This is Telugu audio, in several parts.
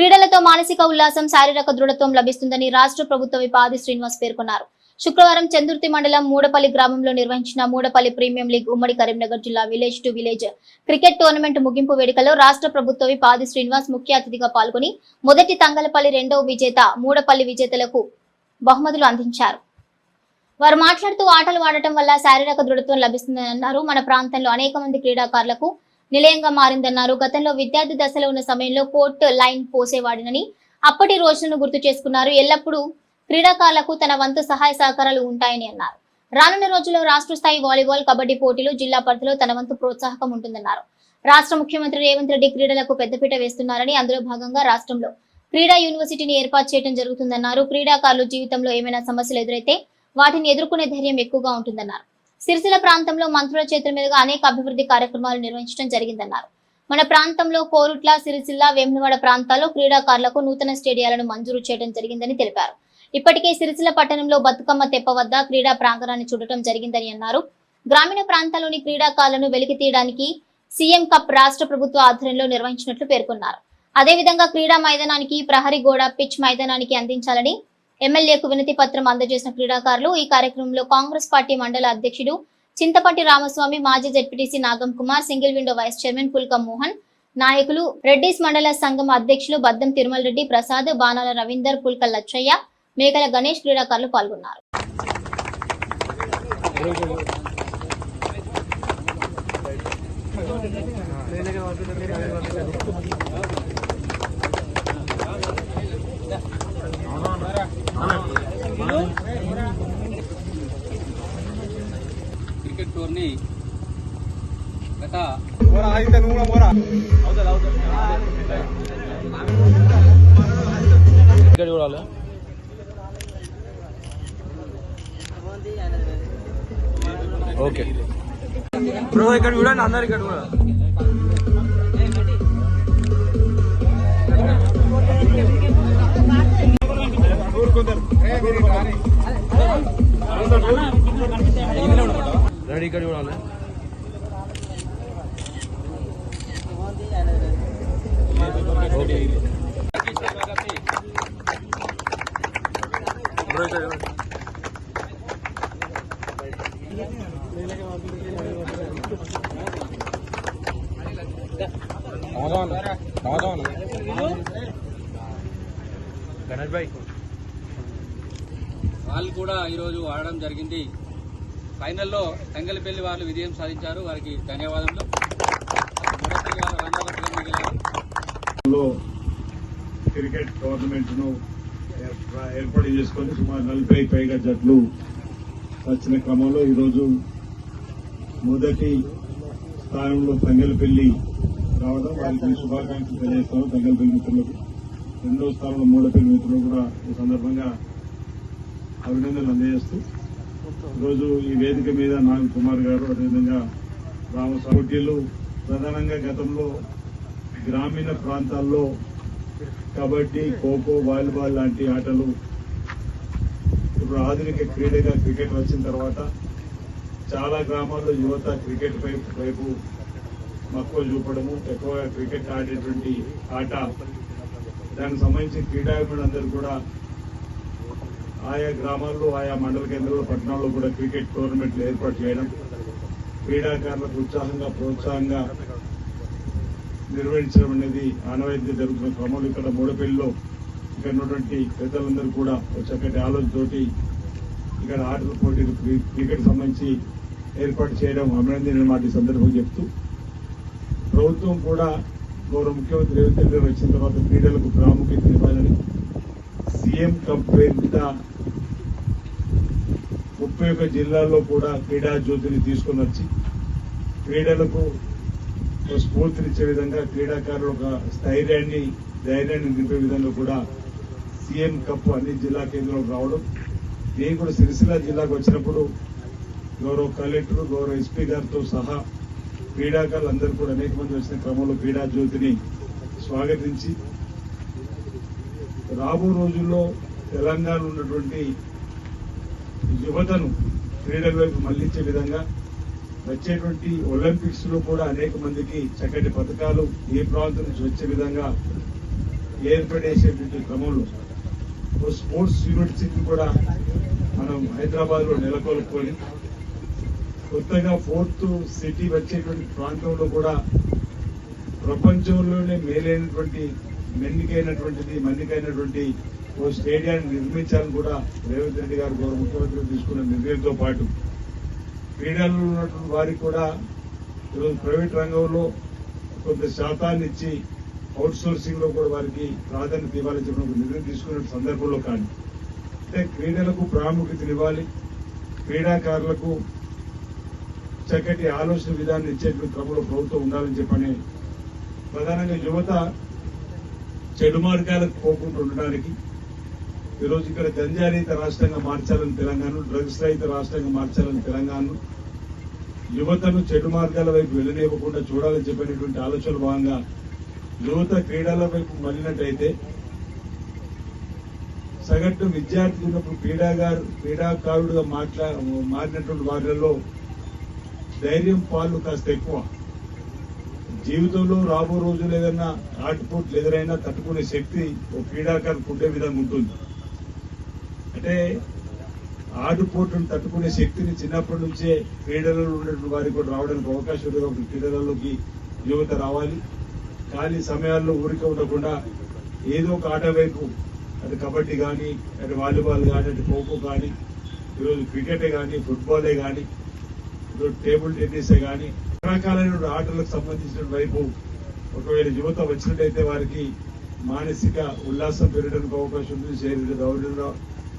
క్రీడలతో మానసిక ఉల్లాసం శారీరక దృఢత్వం లభిస్తుందని రాష్ట్ర ప్రభుత్వ విపాది శ్రీనివాస్ పేర్కొన్నారు. శుక్రవారం చందుర్తి మండలం మూడపల్లి గ్రామంలో నిర్వహించిన మూడపల్లి ప్రీమియం లీగ్ ఉమ్మడి కరీంనగర్ జిల్లా village to village cricket tournament ముగింపు వేడుకలో రాష్ట్ర ప్రభుత్వ పాది శ్రీనివాస్ ముఖ్య అతిథిగా పాల్గొని మొదటి తంగలపల్లి రెండవ విజేత మూడపల్లి విజేతలకు బహుమతులు అందించారు. వారు మాట్లాడుతూ ఆటలు ఆడటం వల్ల శారీరక దృఢత్వం లభిస్తుందని అన్నారు మన ప్రాంతంలో అనేక మంది క్రీడాకారులకు నిలయంగా మారిందన్నారు. గతంలో విద్యార్థి దశలో ఉన్న సమయంలో కోర్ట్ లైన్ పోసేవాడినని అప్పటి రోజులను గుర్తు చేసుకున్నారు. ఎల్లప్పుడూ క్రీడాకారులకు తన వంతు సహాయ సహకారాలు ఉంటాయని అన్నారు. రానున్న రోజుల్లో రాష్ట్ర స్థాయి వాలీబాల్ కబడ్డీ పోటీలు జిల్లా పరిధిలో తన వంతు ప్రోత్సాహకం ఉంటుందన్నారు. రాష్ట్ర ముఖ్యమంత్రి రేవంత్ రెడ్డి క్రీడలకు పెద్దపీట వేస్తున్నారని అందులో భాగంగా రాష్ట్రంలో క్రీడా యూనివర్సిటీని ఏర్పాటు చేయడం జరుగుతుందన్నారు. క్రీడాకారులు జీవితంలో ఏమైనా సమస్యలు ఎదురైతే వాటిని ఎదుర్కొనే ధైర్యం ఎక్కువగా ఉంటుందన్నారు. సిరిసిల్ల ప్రాంతంలో మంత్రుల చేతుల మీదుగా అనేక అభివృద్ధి కార్యక్రమాలు నిర్వహించడం జరిగిందన్నారు. మన ప్రాంతంలో కోరుట్ల సిరిసిల్ల వేములవాడ ప్రాంతాల్లో క్రీడాకారులకు నూతన స్టేడియాలను మంజూరు చేయడం జరిగిందని తెలిపారు. ఇప్పటికే సిరిసిల్ల పట్టణంలో బతుకమ్మ తెప్ప వద్ద క్రీడా ప్రాంగణాన్ని చూడటం జరిగిందని అన్నారు. గ్రామీణ ప్రాంతాల్లోని క్రీడాకారులను వెలికి తీయడానికి సీఎం కప్ రాష్ట్ర ప్రభుత్వ ఆధ్వర్యంలో నిర్వహించినట్లు పేర్కొన్నారు. అదేవిధంగా క్రీడా మైదానానికి ప్రహరీ గోడ పిచ్ మైదానానికి అందించాలని ఎమ్మెల్యేకు వినతి పత్రం అందజేసిన క్రీడాకారులు ఈ కార్యక్రమంలో కాంగ్రెస్ పార్టీ మండల అధ్యక్షుడు చింతపట్టి రామస్వామి మాజీ ZPTC Nagam Kumar single window vice chairman Pulkam Mohan నాయకులు రెడ్డిస్ మండల సంఘం అధ్యక్షులు బద్దం తిరుమల రెడ్డి ప్రసాద్ బాణాల రవీందర్ పుల్క లచ్చయ్య మేకల గణేష్ క్రీడాకారులు పాల్గొన్నారు. క్రికెట్ టోర్నీ గత చూడాలి. ఓకే. బ్రో ఇక్కడ చూడండి అందరు ఇక్కడ చూడాలి. రెడీ ఇక్కడ చూడాలి. గణేష్ భాయ్ వాళ్ళు కూడా ఈరోజు ఆడడం జరిగింది. ఫైనల్లో తంగలపల్లి వాళ్ళు విజయం సాధించారు. వారికి ధన్యవాదములు. క్రికెట్ టోర్నమెంట్ను ఏర్పాటు చేసుకొని సుమారు నలభై పైగా జట్లు వచ్చిన క్రమంలో ఈరోజు మొదటి స్థానంలో తంగలపల్లి రావడం. వారికి శుభాకాంక్షలు తెలియజేస్తాను. తంగలపల్లి మిత్రులకు రెండో స్థానంలో మూడపల్లి మిత్రులు కూడా ఈ సందర్భంగా అభినందనలు అందజేస్తూ రోజు ఈ వేదిక మీద నాగ కుమార్ గారు అదేవిధంగా రామస్వామి పోటీలు ప్రధానంగా గతంలో గ్రామీణ ప్రాంతాల్లో కబడ్డీ ఖోఖో వాలీబాల్ లాంటి ఆటలు ఇప్పుడు ఆధునిక క్రీడగా క్రికెట్ వచ్చిన తర్వాత చాలా గ్రామాల్లో యువత క్రికెట్ వైపు వైపు మక్కువ చూపడము ఎక్కువగా క్రికెట్ ఆడేటువంటి ఆట. దానికి సంబంధించి క్రీడాభిమానులందరూ కూడా ఆయా గ్రామాల్లో ఆయా మండల కేంద్రాల్లో పట్టణాల్లో కూడా క్రికెట్ టోర్నమెంట్లు ఏర్పాటు చేయడం క్రీడాకారులకు ఉత్సాహంగా ప్రోత్సాహంగా నిర్వహించడం అనేది ఆనవాయితీ జరుగుతున్న క్రమంలో ఇక్కడ మూడపల్లిలో ఇక్కడ ఉన్నటువంటి పెద్దలందరూ కూడా ఒక చక్కటి ఆలోచనతోటి ఇక్కడ ఆటల పోటీలు క్రికెట్ సంబంధించి ఏర్పాటు చేయడం అభినందన మాట ఈ సందర్భంగా చెప్తూ ప్రభుత్వం కూడా గౌరవ ముఖ్యమంత్రి రేవంత్ రెడ్డి వచ్చిన తర్వాత క్రీడలకు ప్రాముఖ్యత ఇవ్వాలని సీఎం కప్ పేరు ముప్పై ఒక్క జిల్లాల్లో కూడా క్రీడా జ్యోతిని తీసుకొని వచ్చి క్రీడలకు స్ఫూర్తినిచ్చే విధంగా క్రీడాకారులు ఒక స్థైర్యాన్ని ధైర్యాన్ని నింపే విధంగా కూడా సీఎం కప్ అన్ని జిల్లా కేంద్రంలో రావడం. నేను కూడా సిరిసిల్ల జిల్లాకు వచ్చినప్పుడు గౌరవ కలెక్టర్ గౌరవ ఎస్పీ గారితో సహా క్రీడాకారులు అందరూ కూడా అనేక మంది వచ్చిన క్రమంలో క్రీడా జ్యోతిని స్వాగతించి రాబో రోజుల్లో తెలంగాణ ఉన్నటువంటి యువతను క్రీడల వైపు మళ్ళించే విధంగా వచ్చేటువంటి ఒలింపిక్స్లో కూడా అనేక మందికి చక్కటి పథకాలు ఏ ప్రాంతం నుంచి వచ్చే విధంగా ఏర్పడేసేటువంటి క్రమంలో ఓ స్పోర్ట్స్ యూనివర్సిటీ కూడా మనం హైదరాబాద్లో నెలకొల్పుకొని కొత్తగా ఫోర్త్ సిటీ వచ్చేటువంటి ప్రాంతంలో కూడా ప్రపంచంలోనే మేలైనటువంటి మెన్నికైనటువంటిది మన్నికైనటువంటి ఓ స్టేడియాన్ని నిర్మించాలని కూడా రేవంత్ రెడ్డి గారు గౌరవ ముఖ్యమంత్రి తీసుకున్న నిర్ణయంతో పాటు క్రీడల్లో ఉన్నటువంటి వారికి కూడా ఈరోజు ప్రైవేట్ రంగంలో కొంత శాతాన్ని ఇచ్చి అవుట్ సోర్సింగ్లో కూడా వారికి ప్రాధాన్యత ఇవ్వాలని చెప్పిన ఒక నిర్ణయం తీసుకున్న సందర్భంలో కానీ అంటే క్రీడలకు ప్రాముఖ్యతనివ్వాలి క్రీడాకారులకు చక్కటి ఆలోచన విధానం ఇచ్చేటువంటి క్రమంలో ప్రభుత్వం ఉండాలని చెప్పని ప్రధానంగా యువత చెడు మార్గాలకు పోకుండా ఉండడానికి ఈరోజు ఇక్కడ గంజారహిత రాష్ట్రంగా మార్చాలని తెలంగాణ డ్రగ్స్ రహిత రాష్ట్రంగా మార్చాలని తెలంగాణను యువతను చెడు మార్గాల వైపు వెళ్ళనివ్వకుండా చూడాలని చెప్పినటువంటి ఆలోచన భాగంగా యువత క్రీడల వైపు మళ్ళినట్టయితే సగటు విద్యార్థి ఉన్నప్పుడు క్రీడాగారు క్రీడాకారుడుగా మాట్లా మారినటువంటి వారిలో ధైర్యం పాలు కాస్త ఎక్కువ. జీవితంలో రాబో రోజులు ఏదైనా ఆటుపోట్లు ఎదురైనా తట్టుకునే శక్తి ఒక క్రీడాకారుకు ఉండే విధంగా ఉంటుంది. అంటే ఆటుపోట్లను తట్టుకునే శక్తిని చిన్నప్పటి నుంచే క్రీడలలో ఉన్నటువంటి వారికి కూడా రావడానికి అవకాశం ఉంది కాబట్టి క్రీడలలోకి యువత రావాలి. ఖాళీ సమయాల్లో ఊరిక ఉండకుండా ఏదో ఒక ఆట వైపు అది కబడ్డీ కానీ అటు వాలీబాల్ కానీ అటు ఖోఖో కానీ ఈరోజు క్రికెటే కానీ ఫుట్బాలే కానీ ఈరోజు టేబుల్ టెన్నిసే కానీ రకరకాలైన ఆటలకు సంబంధించిన వైపు ఒకవేళ యువత వచ్చినట్టయితే వారికి మానసిక ఉల్లాసం పెరగడానికి అవకాశం ఉంటుంది శరీర దౌర్యంలో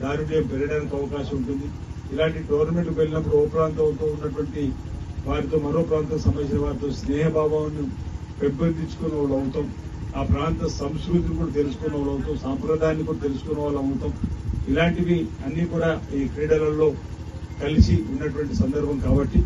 దారుణ్యం పెరగడానికి అవకాశం ఉంటుంది. ఇలాంటి టోర్నమెంట్కి వెళ్ళినప్పుడు ఓ ప్రాంతంతో ఉన్నటువంటి వారితో మరో ప్రాంతం సంబంధించిన వారితో స్నేహభావాన్ని పెంపొందించుకున్న వాళ్ళు అవుతాం. ఆ ప్రాంత సంస్కృతిని కూడా తెలుసుకున్న వాళ్ళు అవుతాం. సాంప్రదాయాన్ని కూడా తెలుసుకున్న వాళ్ళు అవుతాం. ఇలాంటివి అన్నీ కూడా ఈ క్రీడలలో కలిసి ఉన్నటువంటి సందర్భం కాబట్టి